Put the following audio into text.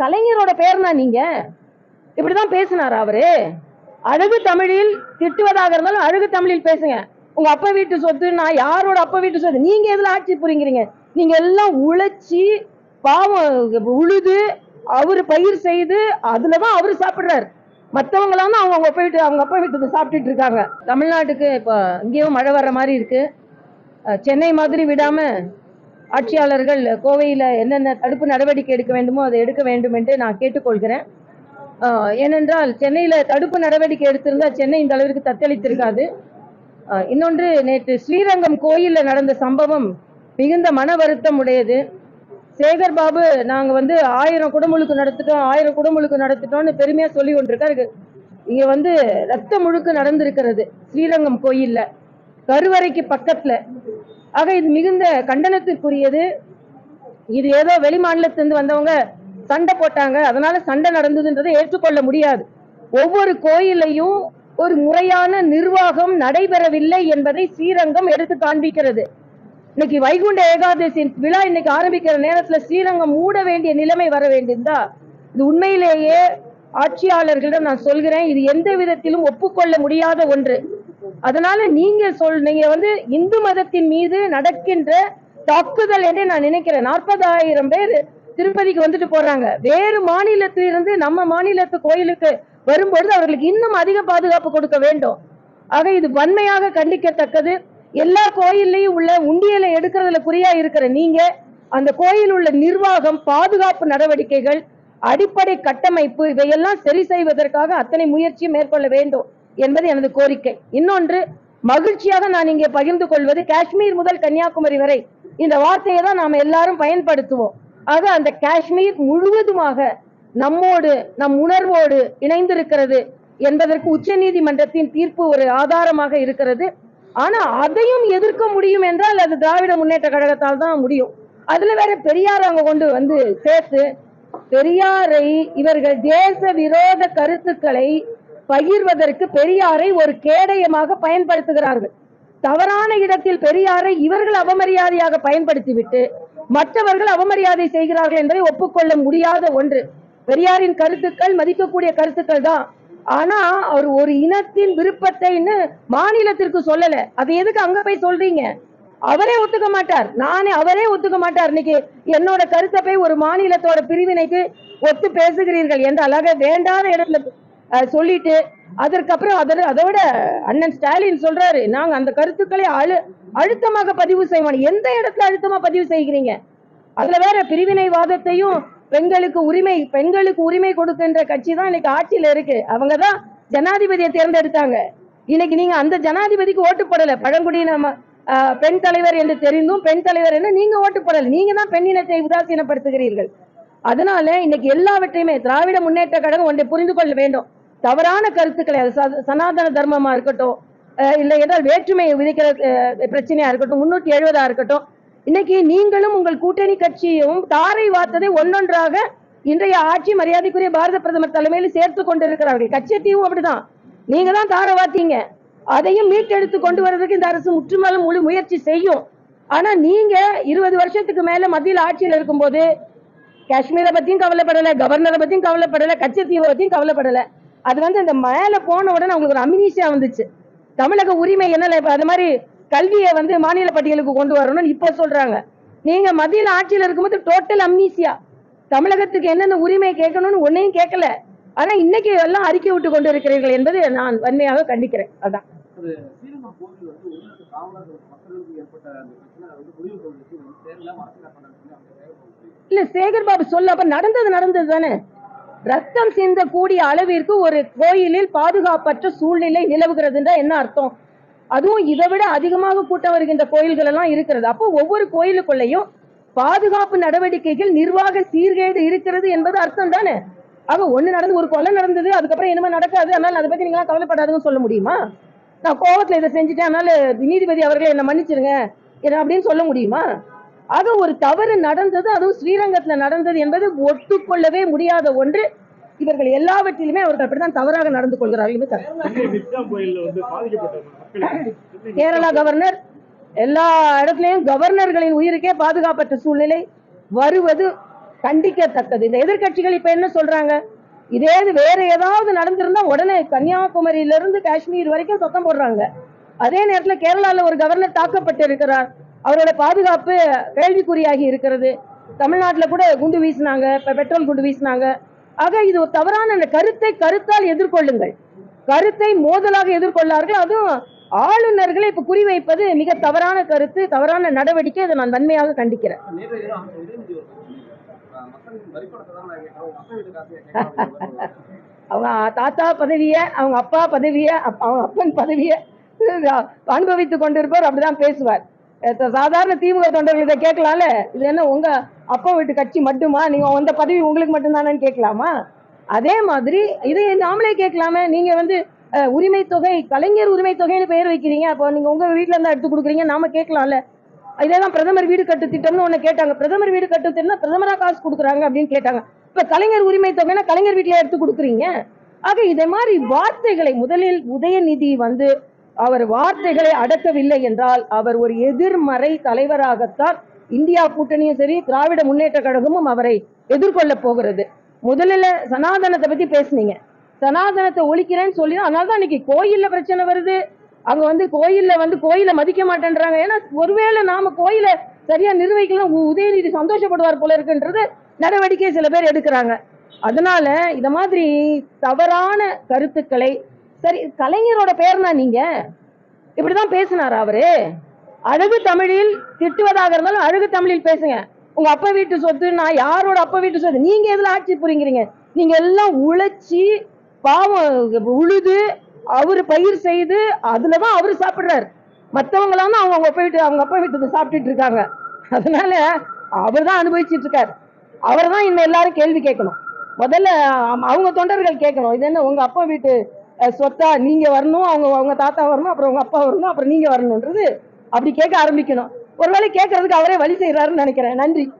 கலைஞரோட பேர்னா நீங்க? இப்படிதான் பேசினாரா அவரு? அழகு தமிழில் திட்டுவதாக இருந்தாலும் அழகு தமிழில் பேசுங்க. உங்க அப்பா வீட்டு சொத்து நான் யாரோட அப்பா வீட்டு சொத்து? நீங்க எதுல ஆட்சி புரிங்கிறீங்க நீங்க எல்லாம் உழைச்சி பாவம் உழுது அவரு பயிர் செய்து அதுலதான் அவரு சாப்பிடுறாரு. மற்றவங்களாம் தான் அவங்க அப்பா வீட்டு அவங்க அப்பா வீட்டுக்கு சாப்பிட்டுட்டு இருக்காங்க. தமிழ்நாட்டுக்கு இப்போ இங்கேயும் மழை வர்ற மாதிரி இருக்கு. சென்னை மாதிரி விடாம ஆட்சியாளர்கள் கோவையில் என்னென்ன தடுப்பு நடவடிக்கை எடுக்க வேண்டுமோ அதை எடுக்க வேண்டும் என்று நான் கேட்டுக்கொள்கிறேன். ஏனென்றால் சென்னையில் தடுப்பு நடவடிக்கை எடுத்திருந்தால் சென்னை இந்த அளவிற்கு தத்தளித்திருக்காது. இன்னொன்று நேற்று ஸ்ரீரங்கம் கோயிலில் நடந்த சம்பவம் மிகுந்த மன வருத்தம் உடையது. சேகர் பாபு நாங்கள் வந்து ஆயிரம் குடமுழுக்கு நடத்திட்டோம் ஆயிரம் குடமுழுக்கு நடத்திட்டோம்னு பெருமையாக சொல்லி கொண்டிருக்காரு. இங்கே வந்து ரத்த முழுக்கு நடந்திருக்கிறது ஸ்ரீரங்கம் கோயிலில். கருவறைக்கு பக்கத்தில். ஆக இது மிகுந்த கண்டனத்திற்குரியது. இது ஏதோ வெளிமாநிலத்திலிருந்து வந்தவங்க சண்டை போட்டாங்க. அதனால சண்டை நடந்ததுன்றதை ஏற்றுக்கொள்ள முடியாது. ஒவ்வொரு கோயிலையும் ஒரு முறையான நிர்வாகம் நடைபெறவில்லை என்பதை ஸ்ரீரங்கம் எடுத்து காண்பிக்கிறது. இன்னைக்கு வைகுண்ட ஏகாதசி விழா இன்னைக்கு ஆரம்பிக்கிற நேரத்துல ஸ்ரீரங்கம் மூட வேண்டிய நிலைமை வர வேண்டியிருந்தா இது உண்மையிலேயே ஆட்சியாளர்களிடம் நான் சொல்கிறேன் இது எந்த விதத்திலும் ஒப்புக்கொள்ள முடியாத ஒன்று. அதனால நீங்க சொல் நீங்க வந்து இந்து மதத்தின் மீது நடக்கின்ற தாக்குதல் என்று நான் நினைக்கிறேன். நாற்பதாயிரம் பேர் திருப்பதிக்கு வந்துட்டு போறாங்க. வேறு மாநிலத்திலிருந்து நம்ம மாநிலத்து கோயிலுக்கு வரும்பொழுது அவர்களுக்கு இன்னும் அதிக பாதுகாப்பு கொடுக்க வேண்டும். ஆக இது வன்மையாக கண்டிக்கத்தக்கது. எல்லா கோயில்லையும் உள்ள உண்டியலை எடுக்கிறதுல குறியா இருக்கிற நீங்க அந்த கோயில் உள்ள நிர்வாகம் பாதுகாப்பு நடவடிக்கைகள் அடிப்படை கட்டமைப்பு இதையெல்லாம் சரி செய்வதற்காக அத்தனை முயற்சியும் மேற்கொள்ள வேண்டும். என்பது எனது கோரிக்கை. இன்னொன்று மகிழ்ச்சியாக நான் இங்கே பகிர்ந்து கொள்வது காஷ்மீர் முதல் கன்னியாகுமரி வரை. இந்த வார்த்தையை தான் நாம் எல்லாரும் பயன்படுத்துவோம். ஆக அந்த காஷ்மீர் முழுவதுமாக நம்மோடு நம் உணர்வோடு இணைந்திருக்கிறது என்பதற்கு உச்சநீதிமன்றத்தின் தீர்ப்பு ஒரு ஆதாரமாக இருக்கிறது. ஆனா அதையும் எதிர்க்க முடியும் என்றால் அது திராவிட முன்னேற்ற கழகத்தால் தான் முடியும். அதுல வேற பெரியார் அங்க கொண்டு வந்து சேர்த்து பெரியாரை இவர்கள் தேச விரோத கருத்துக்களை பகிர்வதற்கு பெரியாரை ஒரு கேடயமாக பயன்படுத்துகிறார்கள். தவறான இடத்தில் பெரியாரை இவர்கள் அவமரியாதையாக பயன்படுத்திவிட்டு மற்றவர்கள் அவமரியாதை செய்கிறார்கள் என்பதை ஒப்புக்கொள்ள முடியாத ஒன்று. பெரியாரின் கருத்துக்கள் மதிக்கக்கூடிய கருத்துக்கள் தான். ஆனா அவர் ஒரு இனத்தின் விருப்பத்தைன்னு மாநிலத்திற்கு சொல்லல. அது எதுக்கு அங்க போய் சொல்றீங்க? அவரே ஒத்துக்க மாட்டார். நானே அவரே ஒத்துக்க மாட்டார். இன்னைக்கு என்னோட கருத்தை போய் ஒரு மாநிலத்தோட பிரிவினைக்கு ஒத்து பேசுகிறீர்கள் என்ற அழக வேண்டாத இடத்துல சொல்லிட்டு அதற்கப்புறம் அதை அதோட அண்ணன் ஸ்டாலின் சொல்றாரு நாங்க அந்த கருத்துக்களை அழு அழுத்தமாக பதிவு செய்வோம். எந்த இடத்துல அழுத்தமா பதிவு செய்கிறீங்க? அதுல வேற பிரிவினைவாதத்தையும் பெண்களுக்கு உரிமை பெண்களுக்கு உரிமை கொடுக்கின்ற கட்சி தான் இன்னைக்கு ஆட்சியில இருக்கு. அவங்க தான் ஜனாதிபதியை தேர்ந்தெடுத்தாங்க. இன்னைக்கு நீங்க அந்த ஜனாதிபதிக்கு ஓட்டு போடல. பழங்குடியின பெண் தலைவர் என்று தெரிந்தும் பெண் தலைவர் என்று நீங்க ஓட்டு போடல. நீங்க தான் பெண்ணினத்தை உதாசீனப்படுத்துகிறீர்கள். அதனால இன்னைக்கு எல்லாவற்றையுமே திராவிட முன்னேற்ற கழகம் ஒன்றை புரிந்து கொள்ள வேண்டும். தவறான கருத்துக்களை அது சனாதன தர்மமா இருக்கட்டும் இல்லை என்றால் வேற்றுமை விதிக்கிற பிரச்சனையா இருக்கட்டும் முன்னூத்தி எழுபதா இருக்கட்டும் இன்னைக்கு நீங்களும் உங்கள் கூட்டணி கட்சியும் தாரை வார்த்ததை ஒன்னொன்றாக இன்றைய ஆட்சி மரியாதைக்குரிய பாரத பிரதமர் தலைமையில் சேர்த்து கொண்டிருக்கிறார்கள். கட்சியத்தையும் அப்படிதான். நீங்க தான் தாரை வார்த்தீங்க. அதையும் மீட்டெடுத்து கொண்டு வர்றதுக்கு இந்த அரசு முற்றுமலும் முழு முயற்சி செய்யும். ஆனா நீங்க இருபது வருஷத்துக்கு மேல மத்தியில் ஆட்சியில் இருக்கும்போது காஷ்மீரை பத்தியும் கவலைப்படல கவர்னரை பத்தியும் கவலைப்படல கச்சத்தீவை பத்தியும் கவலைப்படல. அது வந்து இந்த மேல போன உடனே அவங்களுக்கு ஒரு அமினிஷியா வந்துச்சு. தமிழக உரிமை என்ன இப்ப அது மாதிரி கல்வியை வந்து மாநில பட்டியலுக்கு கொண்டு வரணும்னு இப்ப சொல்றாங்க. நீங்க மத்தியில் ஆட்சியில் இருக்கும்போது டோட்டல் அம்னீசியா தமிழகத்துக்கு என்னென்ன உரிமை கேட்கணும்னு ஒன்னையும் கேட்கல. ஆனா இன்னைக்கு எல்லாம் அறிக்கை விட்டு கொண்டு இருக்கிறீர்கள் என்பது நான் வன்மையாக கண்டிக்கிறேன். அதான். அந்த இல்ல சேகர் பாபு சொல்ல அப்ப நடந்தது நடந்தது தானே? ரத்தம் சிந்தக்கூடிய அளவிற்கு ஒரு கோயிலில் பாதுகாப்பற்ற சூழ்நிலை நிலவுகிறதுன்றா என்ன அர்த்தம்? அதுவும் இதை விட அதிகமாக கூட்டம் வருகின்ற கோயில்கள் எல்லாம் இருக்கிறது. அப்போ ஒவ்வொரு கோயிலுக்குள்ளேயும் பாதுகாப்பு நடவடிக்கைகள் நிர்வாக சீர்கேடு இருக்கிறது என்பது அர்த்தம் தானே? ஆக ஒண்ணு நடந்து ஒரு கொலை நடந்தது அதுக்கப்புறம் என்னமோ நடக்காது அதனால அதை பத்தி நீங்க கவலைப்படாதுன்னு சொல்ல முடியுமா? நான் கோவத்துல இதை செஞ்சுட்டேன் அதனால நீதிபதி அவர்களை என்ன மன்னிச்சிருங்க என்ன அப்படின்னு சொல்ல முடியுமா? ஆக ஒரு தவறு நடந்தது அதுவும் ஸ்ரீரங்கத்துல நடந்தது என்பது ஒத்துக்கொள்ளவே முடியாத ஒன்று. இவர்கள் எல்லாவற்றிலுமே அவர்கள் அப்படித்தான் தவறாக நடந்து கொள்கிறார்கள் கேரளா கவர்னர் எல்லா இடத்துலயும் கவர்னர்களின் உயிருக்கே பாதுகாப்பற்ற சூழ்நிலை வருவது கண்டிக்கத்தக்கது. இந்த எதிர்க்கட்சிகள் இப்ப என்ன சொல்றாங்க? இதே இது வேற ஏதாவது நடந்திருந்தா உடனே கன்னியாகுமரியில இருந்து காஷ்மீர் வரைக்கும் சத்தம் போடுறாங்க. அதே நேரத்துல கேரளால ஒரு கவர்னர் தாக்கப்பட்டு இருக்கிறார் அவரோட பாதுகாப்பு கேள்விக்குறியாகி இருக்கிறது. தமிழ்நாட்டில் கூட குண்டு வீசினாங்க இப்போ பெட்ரோல் குண்டு வீசினாங்க. ஆக இது ஒரு தவறான அந்த கருத்தை கருத்தால் எதிர்கொள்ளுங்கள். கருத்தை மோதலாக எதிர்கொள்ளார்கள். அதுவும் ஆளுநர்களை இப்ப குறிவைப்பது மிக தவறான கருத்து தவறான நடவடிக்கை. அதை நான் வன்மையாக கண்டிக்கிறேன். அவங்க தாத்தா பதவிய அவங்க அப்பா பதவிய அப்- அவங்க அப்பன் பதவிய அனுபவித்துக் கொண்டிருப்பவர் அப்படிதான் பேசுவார். சாதாரண திமுக தொண்டர்கள் இதை கேட்கலாம்ல? இது என்ன உங்க அப்பா வீட்டு கட்சி மட்டுமா? நீங்க அந்த பதவி உங்களுக்கு மட்டும்தானு கேட்கலாமா? அதே மாதிரி இதை நாமளே கேட்கலாமே. நீங்க வந்து உரிமை தொகை கலைஞர் உரிமை தொகைன்னு பெயர் வைக்கிறீங்க. அப்போ நீங்க உங்க வீட்டுல இருந்தா எடுத்து கொடுக்குறீங்க. நாம கேட்கலாம்ல. இதேதான் பிரதமர் வீடு கட்டு திட்டம்னு ஒண்ணு கேட்டாங்க. பிரதமர் வீடு கட்டு திட்டம் பிரதமரா காசு கொடுக்குறாங்க அப்படின்னு கேட்டாங்க. இப்ப கலைஞர் உரிமை தொகைன்னா கலைஞர் வீட்லயே எடுத்து கொடுக்குறீங்க. ஆக இதே மாதிரி வார்த்தைகளை முதலில் உதயநிதி வந்து அவர் வார்த்தைகளை அடக்கவில்லை என்றால் அவர் ஒரு எதிர்மறை தலைவராகத்தான் இந்தியா கூட்டணியும் சரி திராவிட முன்னேற்ற கழகமும் அவரை எதிர்கொள்ள போகிறது. முதல்ல சனாதனத்தை பத்தி பேசுனீங்க. சனாதனத்தை ஒழிக்கிறேன்னு சொல்லி அதனால தான் இன்னைக்கு கோயில்ல பிரச்சனை வருது. அங்க வந்து கோயில்ல வந்து கோயிலை மதிக்க மாட்டேன்றாங்க. ஏன்னா ஒருவேளை நாம கோயிலை சரியா நிர்வகிக்கலாம் உ- உதயநிதி சந்தோஷப்படுவார் போல இருக்குன்றது நடவடிக்கை சில பேர் எடுக்கிறாங்க. அதனால இந்த மாதிரி தவறான கருத்துக்களை சரி கலைஞரோட பேர்னா நீங்க? இப்படிதான் பேசினாரா அவரு? அழகு தமிழில் திட்டுவதாக இருந்தாலும் அழகு தமிழில் பேசுங்க. உங்க அப்பா வீட்டு சொத்து நான் யாரோட அப்பா வீட்டு சொத்து? நீங்க எதுல ஆட்சி புரிங்கிறீங்க நீங்க எல்லாம் உழைச்சி பாவம் உழுது அவரு பயிர் செய்து அதுலதான் அவரு சாப்பிடுறாரு. மத்தவங்களாம் தான் அவங்க அப்பா வீட்டு அவங்க அப்பா வீட்டு சாப்பிட்டுட்டு இருக்காங்க. அதனால அவர் தான் அனுபவிச்சிட்டு இருக்காரு. அவர் தான் இன்னும் எல்லாரும் கேள்வி கேட்கணும். முதல்ல அவங்க தொண்டர்கள் கேட்கணும். இது என்ன உங்க அப்பா வீட்டு சொத்தா நீங்க வரணும் அவங்க அவங்க தாத்தா வரணும் அப்புறம் உங்க அப்பா வரணும் அப்புறம் நீங்க வரணும்ன்றது அப்படி கேட்க ஆரம்பிக்கணும். ஒருவேளை கேட்கறதுக்கு அவரே வழி செய்யறாருன்னு நினைக்கிறேன். நன்றி.